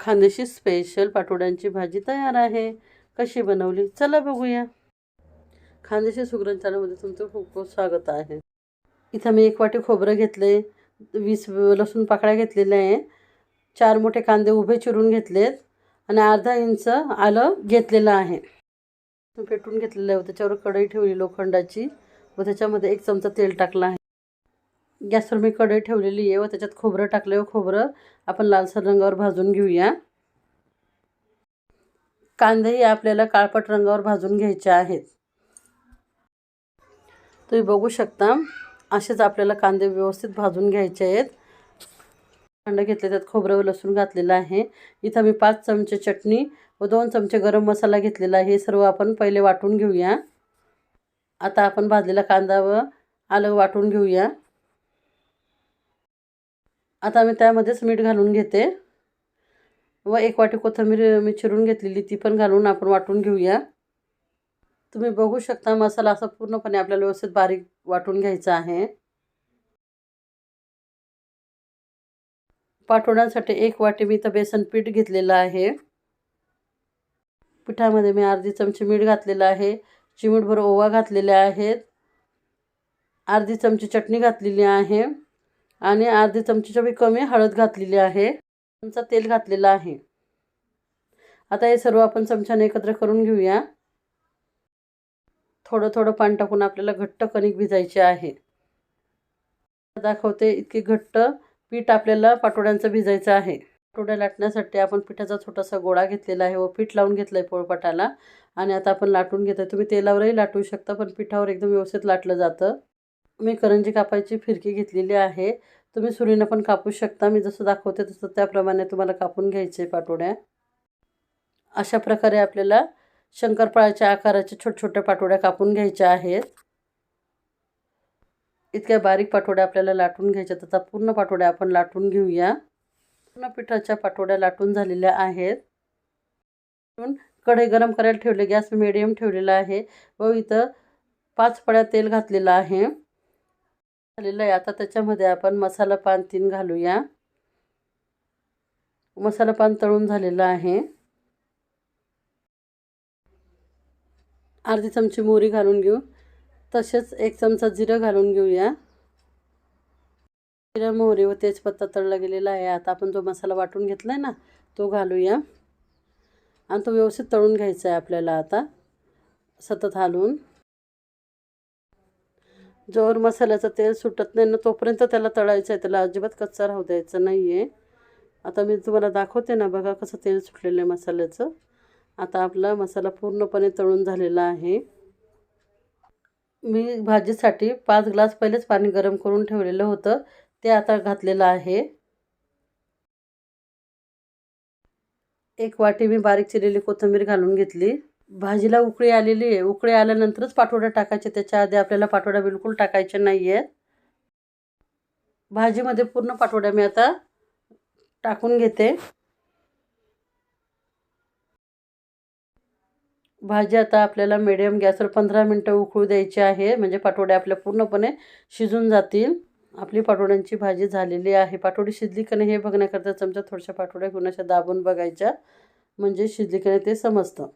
Khandeshi special पाटोड्यांची भाजी तयार आहे. कशी बनवली? चला बघूया. खानदेशी सुगरण चॅनलमध्ये तुमचं खूप खूप स्वागत आहे. इथं मी एक वाटी खोबरं घेतले वीस लसूण पाकळ्या घेतलेल्या आहे. चार मोठे कांदे उभे चिरून घेतलेत आणि अर्धा इंच आलं घेतलेलं आहे. पेटून घेतलेलं आहे त्याच्यावर कढई ठेवली लोखंडाची व त्याच्यामध्ये एक चमचा तेल टाकला आहे. गॅसवर मी कढई ठेवलेली आहे व त्याच्यात खोबरं टाकलं व खोबरं आपण लालसर रंगावर भाजून घेऊया. कांदेही आपल्याला काळपट रंगावर भाजून घ्यायचे आहेत. तुम्ही बघू शकता असेच आपल्याला कांदे व्यवस्थित भाजून घ्यायचे आहेत. कांदा घेतले त्यात खोबरं व लसूण घातलेलं आहे. इथं मी पाच चमचे चटणी व दोन चमचे गरम मसाला घेतलेला आहे. हे सर्व आपण पहिले वाटून घेऊया. आता आपण भाजलेला कांदा व आलं वाटून घेऊया. आता मी त्यामध्येच मीठ घालून घेते. व एक वाटी कोथिंबीर मी चिरून घेतलेली ती पण घालून आपण वाटून घेऊया. तुम्ही बघू शकता मसाला असा पूर्णपणे आपल्याला व्यवस्थित बारीक वाटून घ्यायचा आहे. पाठवण्यासाठी एक वाटी मी इथं बेसन पीठ घेतलेलं आहे. पिठामध्ये मी अर्धी चमची मीठ घातलेलं आहे. चिमूटभर ओवा घातलेल्या आहेत. अर्धी चमची चटणी घातलेली आहे. आणि अर्धी चमचीच्या बी कमी हळद घातलेली आहे. चमचा तेल घातलेलं आहे. आता हे सर्व आपण चमच्याने एकत्र करून घेऊया. थोडं थोडं पाणी टाकून आपल्याला घट्ट कणिक भिजायचे आहे. दाखवते इतकी घट्ट पीठ आपल्याला पाटोड्यांचं भिजायचं आहे. पाटोड्या लाटण्यासाठी आपण पिठाचा छोटासा गोळा घेतलेला आहे व पीठ लावून घेतलं आहे पोळपाटाला. आणि आता आपण लाटून घेतो तुम्ही तेलावरही लाटू शकता पण पिठावर एकदम व्यवस्थित लाटलं जातं. मी करंजी कापायची फिरकी घेतलेली आहे. तुम्ही सुरीनं पण कापू शकता. मी जसं दाखवते तसं त्याप्रमाणे तुम्हाला कापून घ्यायचे पाटोड्या. अशा प्रकारे आपल्याला शंकरपाळाच्या आकाराच्या छोट्या छोट्या पाटोड्या कापून घ्यायच्या आहेत. इतक्या बारीक पाटोड्या आपल्याला लाटून घ्यायच्या तथा पूर्ण पाटोड्या आपण लाटून घेऊया. पूर्ण पिठाच्या पाटोड्या लाटून झालेल्या आहेत. कढई गरम करायला ठेवले. गॅस मिडियम ठेवलेला आहे. व इथं पाच पळ्या तेल घातलेलं आहे. झालेलं आहे. आता त्याच्यामध्ये आपण मसाला पान तीन घालूया. मसाला पान तळून झालेलं आहे. अर्धी चमची मोहरी घालून घेऊ. तसेच एक चमचा जिरं घालून घेऊया. जिरं मोहरी व तेजपत्ता तळला गेलेला आहे. आता आपण जो मसाला वाटून घेतला आहे ना तो घालूया. आणि तो व्यवस्थित तळून घ्यायचा आहे आपल्याला आता. सतत हालून. जोवर मसाल्याचं तेल सुटत नाही ना तोपर्यंत त्याला तळायचं आहे. त्याला अजिबात कच्चा राहू द्यायचा नाही आहे आता मी तुम्हाला दाखवते ना बघा कसं तेल सुटलेलं आहे मसाल्याचं. आता आपला मसाला पूर्णपणे तळून झालेला आहे. मी भाजीसाठी पाच ग्लास पहिलेच पाणी गरम करून ठेवलेलं होतं. ते आता घातलेलं आहे. एक वाटी मी बारीक चिरलेली कोथिंबीर घालून घेतली. भाजीला उकळी आलेली आहे. उकळी आल्यानंतरच पाठोड्या टाकायचे. त्याच्या आधी आपल्याला पाठोड्या बिलकुल टाकायचे नाही आहेत भाजीमध्ये पूर्ण पाठोड्या मी आता टाकून घेते. भाजी आता आपल्याला मिडियम गॅसवर पंधरा मिनटं उकळू द्यायची आहे. म्हणजे पाटोड्या आपल्या पूर्णपणे शिजून जातील. आपली पाठवड्यांची भाजी झालेली आहे. पाठवडी शिजली का नाही हे बघण्याकरता चमचा थोड्याशा पाठवड्या घेऊन अशा दाबून बघायच्या. म्हणजे शिजली का नाही ते समजतं.